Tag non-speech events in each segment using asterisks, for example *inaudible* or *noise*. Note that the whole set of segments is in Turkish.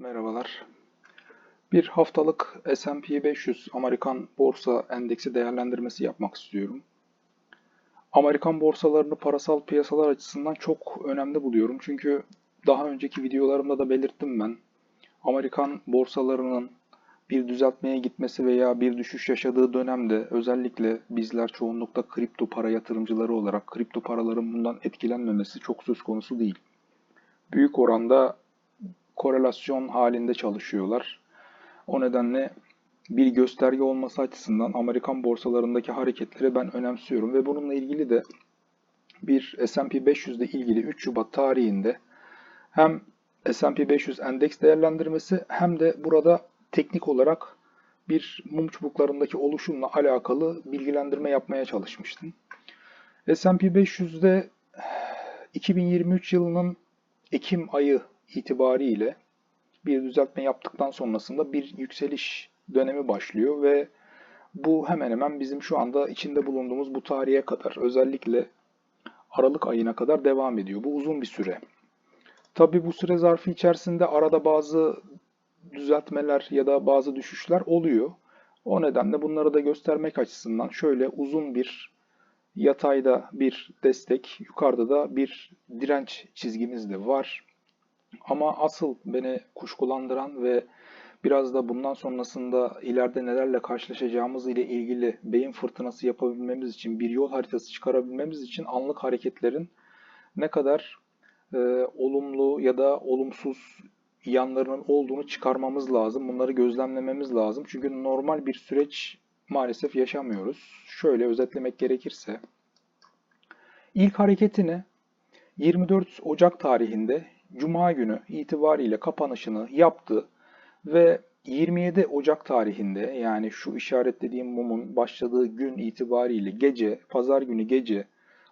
Merhabalar. Bir haftalık S&P 500 Amerikan Borsa Endeksi değerlendirmesi yapmak istiyorum. Amerikan borsalarını parasal piyasalar açısından çok önemli buluyorum. Çünkü daha önceki videolarımda da belirttim ben. Amerikan borsalarının bir düzeltmeye gitmesi veya bir düşüş yaşadığı dönemde özellikle bizler çoğunlukla kripto para yatırımcıları olarak kripto paraların bundan etkilenmemesi çok söz konusu değil. Büyük oranda korelasyon halinde çalışıyorlar. O nedenle bir gösterge olması açısından Amerikan borsalarındaki hareketleri ben önemsiyorum ve bununla ilgili de bir S&P 500 ile ilgili 3 Şubat tarihinde hem S&P 500 endeks değerlendirmesi hem de burada teknik olarak bir mum çubuklarındaki oluşumla alakalı bilgilendirme yapmaya çalışmıştım. S&P 500'de 2023 yılının Ekim ayı itibariyle bir düzeltme yaptıktan sonrasında bir yükseliş dönemi başlıyor ve bu hemen hemen bizim şu anda içinde bulunduğumuz bu tarihe kadar özellikle Aralık ayına kadar devam ediyor. Bu uzun bir süre. Tabii bu süre zarfı içerisinde arada bazı düzeltmeler ya da bazı düşüşler oluyor. O nedenle bunları da göstermek açısından şöyle uzun bir yatayda bir destek, yukarıda da bir direnç çizgimiz de var. Ama asıl beni kuşkulandıran ve biraz da bundan sonrasında ileride nelerle karşılaşacağımız ile ilgili beyin fırtınası yapabilmemiz için, bir yol haritası çıkarabilmemiz için anlık hareketlerin ne kadar e, olumlu ya da olumsuz yanlarının olduğunu çıkarmamız lazım. Bunları gözlemlememiz lazım. Çünkü normal bir süreç maalesef yaşamıyoruz. Şöyle özetlemek gerekirse ilk hareketini 24 Ocak tarihinde Cuma günü itibariyle kapanışını yaptı ve 27 Ocak tarihinde yani şu işaretlediğim mumun başladığı gün itibariyle gece, pazar günü gece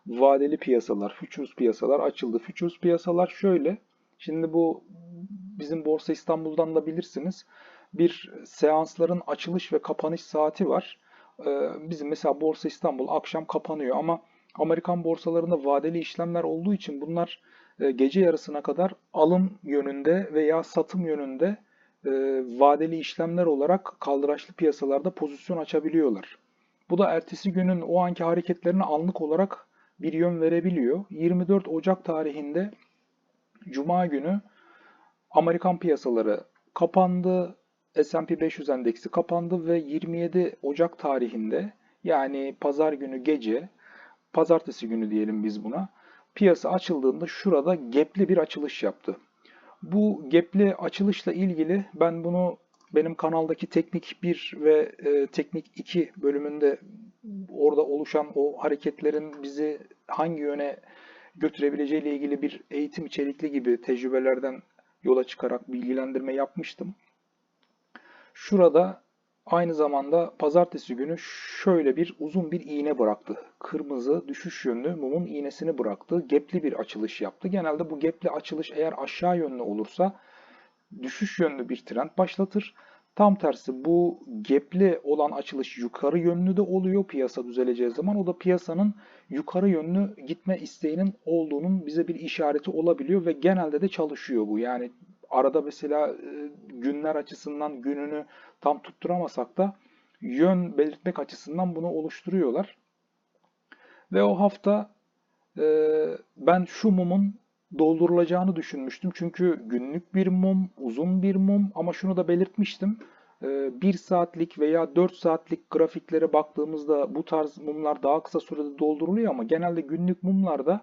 vadeli piyasalar, futures piyasalar açıldı. Futures piyasalar şöyle. Şimdi bu bizim Borsa İstanbul'dan da bilirsiniz. Bir seansların açılış ve kapanış saati var. Ee, bizim mesela Borsa İstanbul akşam kapanıyor ama Amerikan borsalarında vadeli işlemler olduğu için bunlar gece yarısına kadar alım yönünde veya satım yönünde e, vadeli işlemler olarak kaldıraçlı piyasalarda pozisyon açabiliyorlar. Bu da ertesi günün o anki hareketlerine anlık olarak bir yön verebiliyor. 24 Ocak tarihinde Cuma günü Amerikan piyasaları kapandı. S&P 500 endeksi kapandı ve 27 Ocak tarihinde yani pazar günü gece, pazartesi günü diyelim biz buna, piyasa açıldığında şurada gapli bir açılış yaptı. Bu gapli açılışla ilgili ben bunu benim kanaldaki teknik 1 ve e, teknik 2 bölümünde orada oluşan o hareketlerin bizi hangi yöne götürebileceği ile ilgili bir eğitim içerikli gibi tecrübelerden yola çıkarak bilgilendirme yapmıştım. Şurada aynı zamanda pazartesi günü şöyle bir uzun bir iğne bıraktı. Kırmızı düşüş yönlü mumun iğnesini bıraktı. Gepli bir açılış yaptı. Genelde bu gepli açılış eğer aşağı yönlü olursa düşüş yönlü bir trend başlatır. Tam tersi bu gepli olan açılış yukarı yönlü de oluyor piyasa düzeleceği zaman. O da piyasanın yukarı yönlü gitme isteğinin olduğunun bize bir işareti olabiliyor ve genelde de çalışıyor bu. Yani arada mesela e, günler açısından gününü tam tutturamasak da yön belirtmek açısından bunu oluşturuyorlar. Ve o hafta e, ben şu mumun doldurulacağını düşünmüştüm. Çünkü günlük bir mum, uzun bir mum ama şunu da belirtmiştim. 1 e, saatlik veya 4 saatlik grafiklere baktığımızda bu tarz mumlar daha kısa sürede dolduruluyor ama genelde günlük mumlarda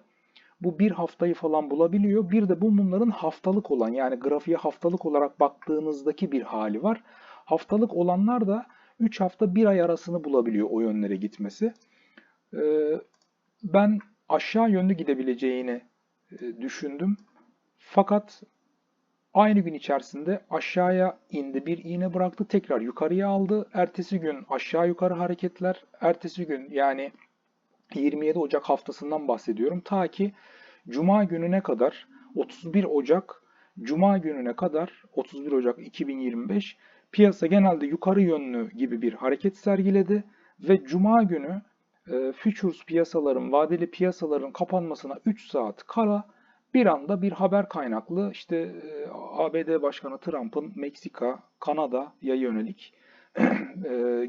bu bir haftayı falan bulabiliyor. Bir de bu mumların haftalık olan yani grafiğe haftalık olarak baktığınızdaki bir hali var. Haftalık olanlar da 3 hafta 1 ay arasını bulabiliyor o yönlere gitmesi. Ee, ben aşağı yönlü gidebileceğini e, düşündüm. Fakat aynı gün içerisinde aşağıya indi bir iğne bıraktı tekrar yukarıya aldı. Ertesi gün aşağı yukarı hareketler. Ertesi gün yani 27 Ocak haftasından bahsediyorum. Ta ki Cuma gününe kadar 31 Ocak Cuma gününe kadar 31 Ocak 2025 piyasa genelde yukarı yönlü gibi bir hareket sergiledi ve Cuma günü e, futures piyasaların, vadeli piyasaların kapanmasına 3 saat kala bir anda bir haber kaynaklı işte e, ABD Başkanı Trump'ın Meksika, Kanada'ya yönelik *clears throat* e,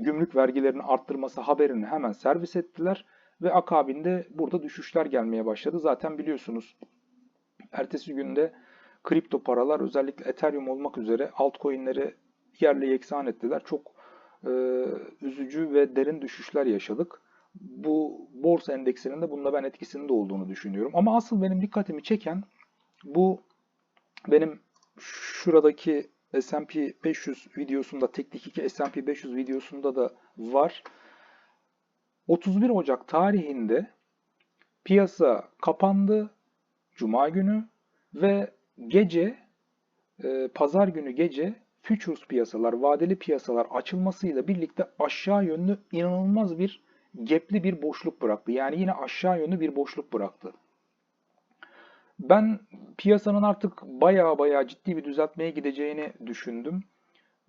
gümrük vergilerini arttırması haberini hemen servis ettiler ve akabinde burada düşüşler gelmeye başladı. Zaten biliyorsunuz ertesi günde kripto paralar özellikle Ethereum olmak üzere altcoin'leri yerle yeksan ettiler. Çok e, üzücü ve derin düşüşler yaşadık. Bu borsa endeksinin de bunda ben etkisinin de olduğunu düşünüyorum. Ama asıl benim dikkatimi çeken bu benim şuradaki S&P 500 videosunda, teknik 2 S&P 500 videosunda da var. 31 Ocak tarihinde piyasa kapandı Cuma günü ve gece e, pazar günü gece futures piyasalar, vadeli piyasalar açılmasıyla birlikte aşağı yönlü inanılmaz bir gapli bir boşluk bıraktı. Yani yine aşağı yönlü bir boşluk bıraktı. Ben piyasanın artık baya baya ciddi bir düzeltmeye gideceğini düşündüm.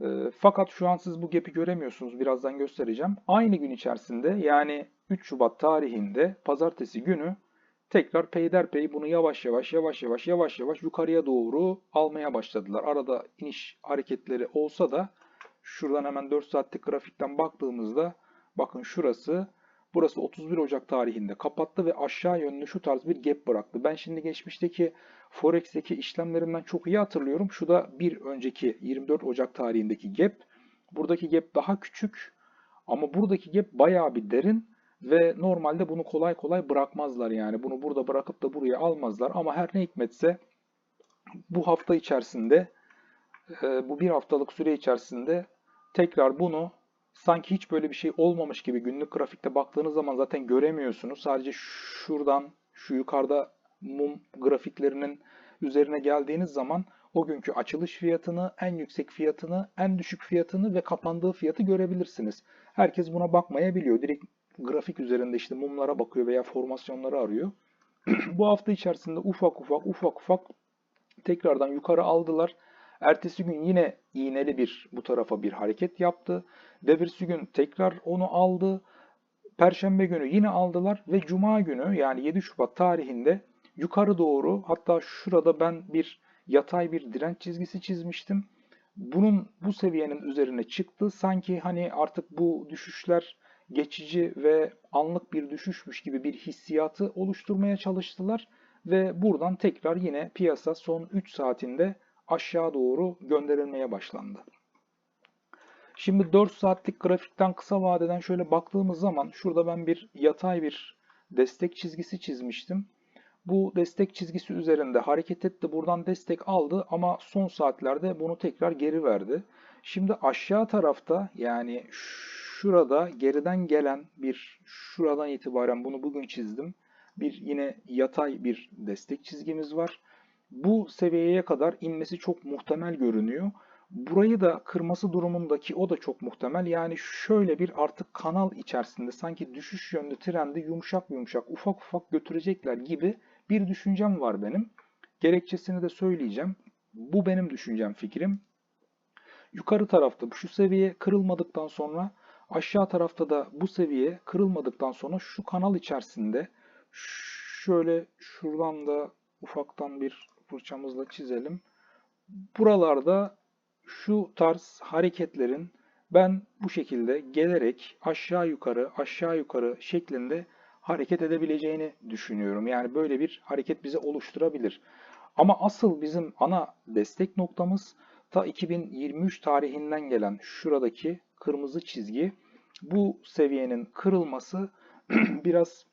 E, fakat şu an siz bu gap'i göremiyorsunuz. Birazdan göstereceğim. Aynı gün içerisinde yani 3 Şubat tarihinde pazartesi günü tekrar peyderpey bunu yavaş yavaş yavaş yavaş yavaş yavaş yukarıya doğru almaya başladılar. Arada iniş hareketleri olsa da şuradan hemen 4 saatlik grafikten baktığımızda bakın şurası burası 31 Ocak tarihinde kapattı ve aşağı yönlü şu tarz bir gap bıraktı. Ben şimdi geçmişteki Forex'teki işlemlerimden çok iyi hatırlıyorum. Şu da bir önceki 24 Ocak tarihindeki gap. Buradaki gap daha küçük ama buradaki gap bayağı bir derin ve normalde bunu kolay kolay bırakmazlar yani. Bunu burada bırakıp da buraya almazlar ama her ne hikmetse bu hafta içerisinde e, bu bir haftalık süre içerisinde tekrar bunu sanki hiç böyle bir şey olmamış gibi günlük grafikte baktığınız zaman zaten göremiyorsunuz. Sadece şuradan şu yukarıda mum grafiklerinin üzerine geldiğiniz zaman o günkü açılış fiyatını, en yüksek fiyatını, en düşük fiyatını ve kapandığı fiyatı görebilirsiniz. Herkes buna bakmayabiliyor. Direkt grafik üzerinde işte mumlara bakıyor veya formasyonları arıyor. *clears throat* Bu hafta içerisinde ufak ufak ufak ufak tekrardan yukarı aldılar. Ertesi gün yine iğneli bir bu tarafa bir hareket yaptı. Devirsi gün tekrar onu aldı. Perşembe günü yine aldılar ve Cuma günü yani 7 Şubat tarihinde yukarı doğru hatta şurada ben bir yatay bir direnç çizgisi çizmiştim. Bunun bu seviyenin üzerine çıktı. Sanki hani artık bu düşüşler geçici ve anlık bir düşüşmüş gibi bir hissiyatı oluşturmaya çalıştılar ve buradan tekrar yine piyasa son 3 saatinde aşağı doğru gönderilmeye başlandı. Şimdi 4 saatlik grafikten kısa vadeden şöyle baktığımız zaman şurada ben bir yatay bir destek çizgisi çizmiştim. Bu destek çizgisi üzerinde hareket etti. Buradan destek aldı ama son saatlerde bunu tekrar geri verdi. Şimdi aşağı tarafta yani şurada geriden gelen bir şuradan itibaren bunu bugün çizdim. Bir yine yatay bir destek çizgimiz var. Bu seviyeye kadar inmesi çok muhtemel görünüyor. Burayı da kırması durumundaki o da çok muhtemel. Yani şöyle bir artık kanal içerisinde sanki düşüş yönlü trendi yumuşak yumuşak ufak ufak götürecekler gibi bir düşüncem var benim. Gerekçesini de söyleyeceğim. Bu benim düşüncem, fikrim. Yukarı tarafta şu seviye kırılmadıktan sonra aşağı tarafta da bu seviye kırılmadıktan sonra şu kanal içerisinde şöyle şuradan da ufaktan bir fırçamızla çizelim. Buralarda şu tarz hareketlerin ben bu şekilde gelerek aşağı yukarı aşağı yukarı şeklinde hareket edebileceğini düşünüyorum. Yani böyle bir hareket bize oluşturabilir. Ama asıl bizim ana destek noktamız ta 2023 tarihinden gelen şuradaki kırmızı çizgi. Bu seviyenin kırılması *clears throat* biraz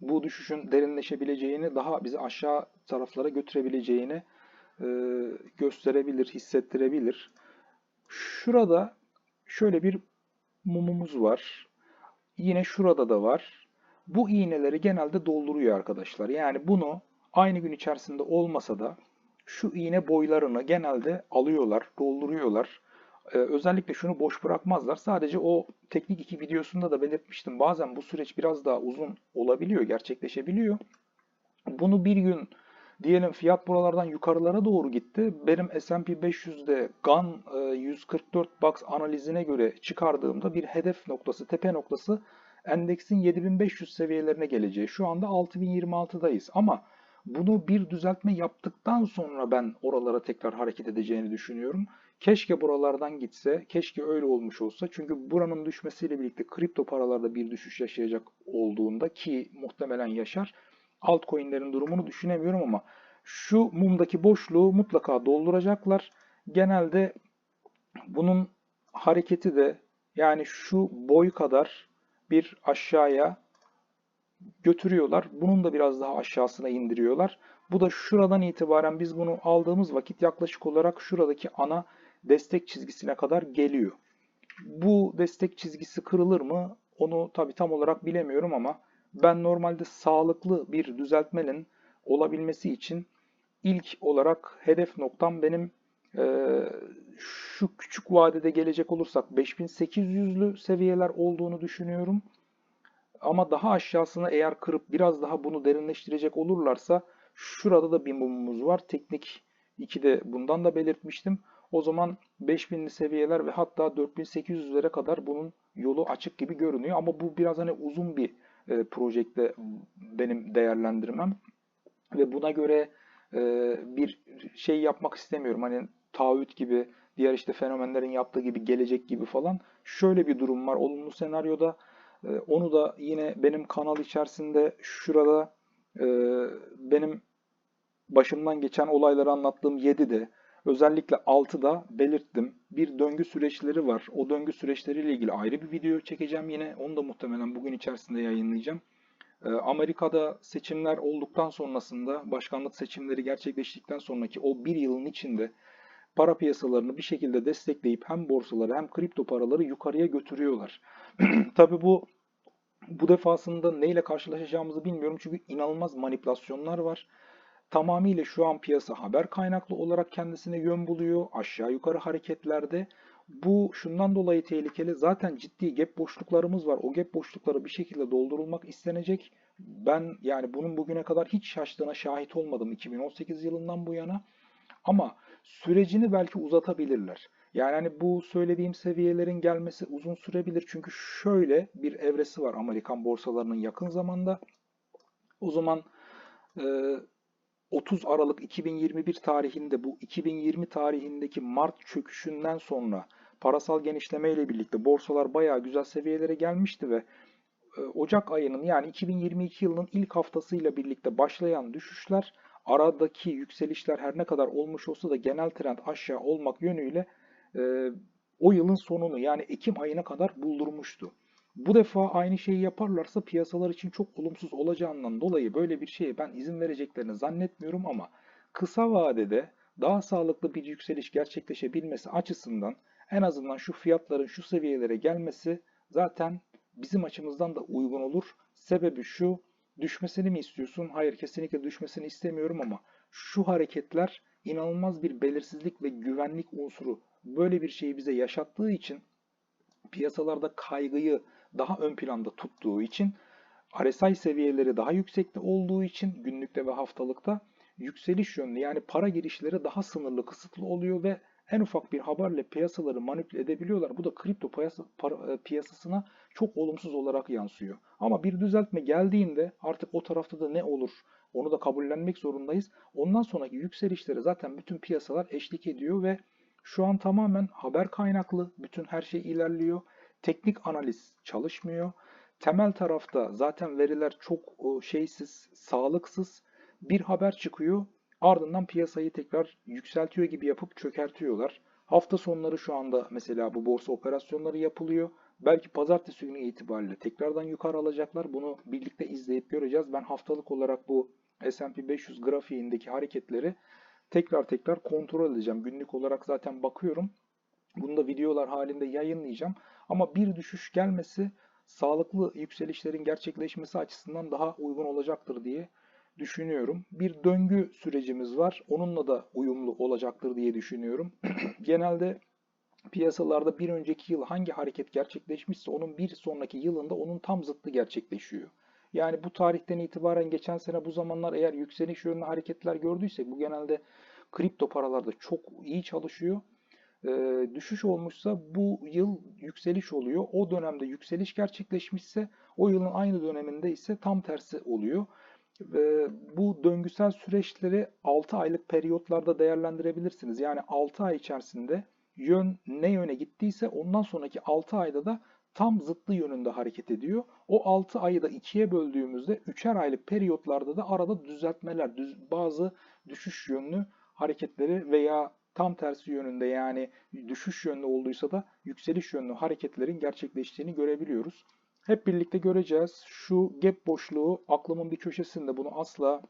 bu düşüşün derinleşebileceğini, daha bizi aşağı taraflara götürebileceğini e, gösterebilir, hissettirebilir. Şurada şöyle bir mumumuz var. Yine şurada da var. Bu iğneleri genelde dolduruyor arkadaşlar. Yani bunu aynı gün içerisinde olmasa da şu iğne boylarını genelde alıyorlar, dolduruyorlar. Ee, özellikle şunu boş bırakmazlar. Sadece o teknik iki videosunda da belirtmiştim. Bazen bu süreç biraz daha uzun olabiliyor, gerçekleşebiliyor. Bunu bir gün diyelim fiyat buralardan yukarılara doğru gitti. Benim S&P 500'de GAN 144 e, box analizine göre çıkardığımda bir hedef noktası, tepe noktası endeksin 7500 seviyelerine geleceği. Şu anda 6026'dayız ama Bunu bir düzeltme yaptıktan sonra ben oralara tekrar hareket edeceğini düşünüyorum. Keşke buralardan gitse, keşke öyle olmuş olsa. Çünkü buranın düşmesiyle birlikte kripto paralarda bir düşüş yaşayacak olduğunda ki muhtemelen yaşar. Altcoin'lerin durumunu düşünemiyorum ama şu mumdaki boşluğu mutlaka dolduracaklar. Genelde bunun hareketi de yani şu boy kadar bir aşağıya götürüyorlar. Bunun da biraz daha aşağısına indiriyorlar. Bu da şuradan itibaren biz bunu aldığımız vakit yaklaşık olarak şuradaki ana destek çizgisine kadar geliyor. Bu destek çizgisi kırılır mı? Onu tabi tam olarak bilemiyorum ama ben normalde sağlıklı bir düzeltmenin olabilmesi için ilk olarak hedef noktam benim e, şu küçük vadede gelecek olursak 5800'lü seviyeler olduğunu düşünüyorum. Ama daha aşağısını eğer kırıp biraz daha bunu derinleştirecek olurlarsa şurada da bir mumumuz var. Teknik 2'de bundan da belirtmiştim. O zaman 5000'li seviyeler ve hatta 4800'lere kadar bunun yolu açık gibi görünüyor. Ama bu biraz hani uzun bir e, projekte benim değerlendirmem. Ve buna göre e, bir şey yapmak istemiyorum. Hani taahhüt gibi, diğer işte fenomenlerin yaptığı gibi, gelecek gibi falan. Şöyle bir durum var. Olumlu senaryoda e, onu da yine benim kanal içerisinde şurada e, benim başımdan geçen olayları anlattığım 7'de özellikle 6'da belirttim. Bir döngü süreçleri var. O döngü süreçleriyle ilgili ayrı bir video çekeceğim yine. Onu da muhtemelen bugün içerisinde yayınlayacağım. E, Amerika'da seçimler olduktan sonrasında, başkanlık seçimleri gerçekleştikten sonraki o bir yılın içinde para piyasalarını bir şekilde destekleyip hem borsaları hem kripto paraları yukarıya götürüyorlar. *clears throat* Tabii bu bu defasında neyle karşılaşacağımızı bilmiyorum çünkü inanılmaz manipülasyonlar var. Tamamıyla şu an piyasa haber kaynaklı olarak kendisine yön buluyor. Aşağı yukarı hareketlerde. Bu şundan dolayı tehlikeli. Zaten ciddi gap boşluklarımız var. O gap boşlukları bir şekilde doldurulmak istenecek. Ben yani bunun bugüne kadar hiç şaştığına şahit olmadım 2018 yılından bu yana. Ama sürecini belki uzatabilirler. Yani hani bu söylediğim seviyelerin gelmesi uzun sürebilir. Çünkü şöyle bir evresi var Amerikan borsalarının yakın zamanda. O zaman 30 Aralık 2021 tarihinde bu 2020 tarihindeki Mart çöküşünden sonra parasal genişleme ile birlikte borsalar bayağı güzel seviyelere gelmişti ve Ocak ayının yani 2022 yılının ilk haftasıyla birlikte başlayan düşüşler aradaki yükselişler her ne kadar olmuş olsa da genel trend aşağı olmak yönüyle e, o yılın sonunu yani Ekim ayına kadar buldurmuştu. Bu defa aynı şeyi yaparlarsa piyasalar için çok olumsuz olacağından dolayı böyle bir şeye ben izin vereceklerini zannetmiyorum ama kısa vadede daha sağlıklı bir yükseliş gerçekleşebilmesi açısından en azından şu fiyatların şu seviyelere gelmesi zaten bizim açımızdan da uygun olur. Sebebi şu, düşmesini mi istiyorsun? Hayır kesinlikle düşmesini istemiyorum ama şu hareketler inanılmaz bir belirsizlik ve güvenlik unsuru böyle bir şeyi bize yaşattığı için piyasalarda kaygıyı daha ön planda tuttuğu için RSI seviyeleri daha yüksekte olduğu için günlükte ve haftalıkta yükseliş yönlü yani para girişleri daha sınırlı kısıtlı oluyor ve en ufak bir haberle piyasaları manipüle edebiliyorlar. Bu da kripto piyasa, para, e, piyasasına çok olumsuz olarak yansıyor. Ama bir düzeltme geldiğinde artık o tarafta da ne olur onu da kabullenmek zorundayız. Ondan sonraki yükselişlere zaten bütün piyasalar eşlik ediyor ve şu an tamamen haber kaynaklı. Bütün her şey ilerliyor. Teknik analiz çalışmıyor. Temel tarafta zaten veriler çok şeysiz, sağlıksız bir haber çıkıyor. Ardından piyasayı tekrar yükseltiyor gibi yapıp çökertiyorlar. Hafta sonları şu anda mesela bu borsa operasyonları yapılıyor. Belki pazartesi günü itibariyle tekrardan yukarı alacaklar. Bunu birlikte izleyip göreceğiz. Ben haftalık olarak bu S&P 500 grafiğindeki hareketleri tekrar tekrar kontrol edeceğim. Günlük olarak zaten bakıyorum. Bunu da videolar halinde yayınlayacağım. Ama bir düşüş gelmesi sağlıklı yükselişlerin gerçekleşmesi açısından daha uygun olacaktır diye düşünüyorum. Bir döngü sürecimiz var. Onunla da uyumlu olacaktır diye düşünüyorum. *clears throat* Genelde piyasalarda bir önceki yıl hangi hareket gerçekleşmişse onun bir sonraki yılında onun tam zıttı gerçekleşiyor. Yani bu tarihten itibaren geçen sene bu zamanlar eğer yükseliş yönlü hareketler gördüysek bu genelde kripto paralarda çok iyi çalışıyor. Düşüş olmuşsa bu yıl yükseliş oluyor. O dönemde yükseliş gerçekleşmişse o yılın aynı döneminde ise tam tersi oluyor. Ve bu döngüsel süreçleri 6 aylık periyotlarda değerlendirebilirsiniz. Yani 6 ay içerisinde yön ne yöne gittiyse ondan sonraki 6 ayda da tam zıttı yönünde hareket ediyor. O 6 ayı da ikiye böldüğümüzde 3'er aylık periyotlarda da arada düzeltmeler, düz, bazı düşüş yönlü hareketleri veya tam tersi yönünde yani düşüş yönlü olduysa da yükseliş yönlü hareketlerin gerçekleştiğini görebiliyoruz. Hep birlikte göreceğiz. Şu gap boşluğu aklımın bir köşesinde bunu asla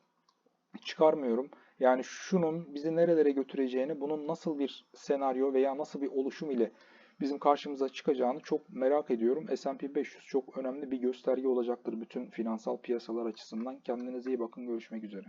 çıkarmıyorum. Yani şunun bizi nerelere götüreceğini, bunun nasıl bir senaryo veya nasıl bir oluşum ile bizim karşımıza çıkacağını çok merak ediyorum. S&P 500 çok önemli bir gösterge olacaktır bütün finansal piyasalar açısından. Kendinize iyi bakın. Görüşmek üzere.